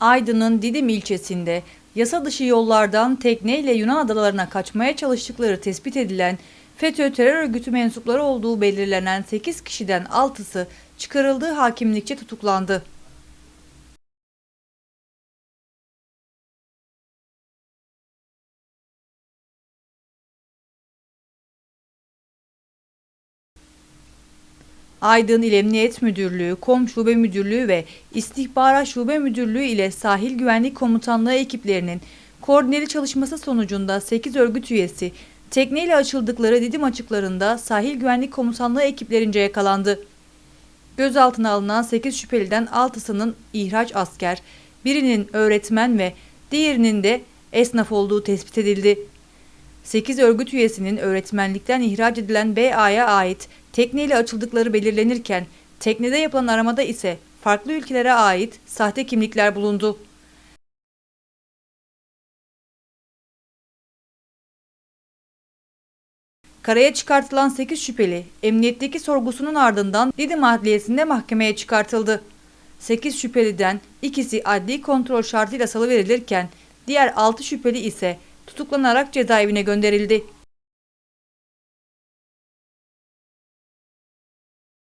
Aydın'ın Didim ilçesinde yasa dışı yollardan tekneyle Yunan adalarına kaçmaya çalıştıkları tespit edilen FETÖ terör örgütü mensupları olduğu belirlenen 8 kişiden 6'sı çıkarıldığı hakimlikçe tutuklandı. Aydın İl Emniyet Müdürlüğü, KOM Şube Müdürlüğü ve İstihbarat Şube Müdürlüğü ile Sahil Güvenlik Komutanlığı ekiplerinin koordineli çalışması sonucunda 8 örgüt üyesi tekneyle açıldıkları Didim açıklarında Sahil Güvenlik Komutanlığı ekiplerince yakalandı. Gözaltına alınan 8 şüpheliden 6'sının ihraç asker, birinin öğretmen ve diğerinin de esnaf olduğu tespit edildi. 8 örgüt üyesinin öğretmenlikten ihraç edilen BA'ya ait tekneyle açıldıkları belirlenirken teknede yapılan aramada ise farklı ülkelere ait sahte kimlikler bulundu. Karaya çıkartılan 8 şüpheli emniyetteki sorgusunun ardından Didim Adliyesi'nde mahkemeye çıkartıldı. 8 şüpheliden ikisi adli kontrol şartıyla salıverilirken diğer 6 şüpheli ise tutuklanarak cezaevine gönderildi.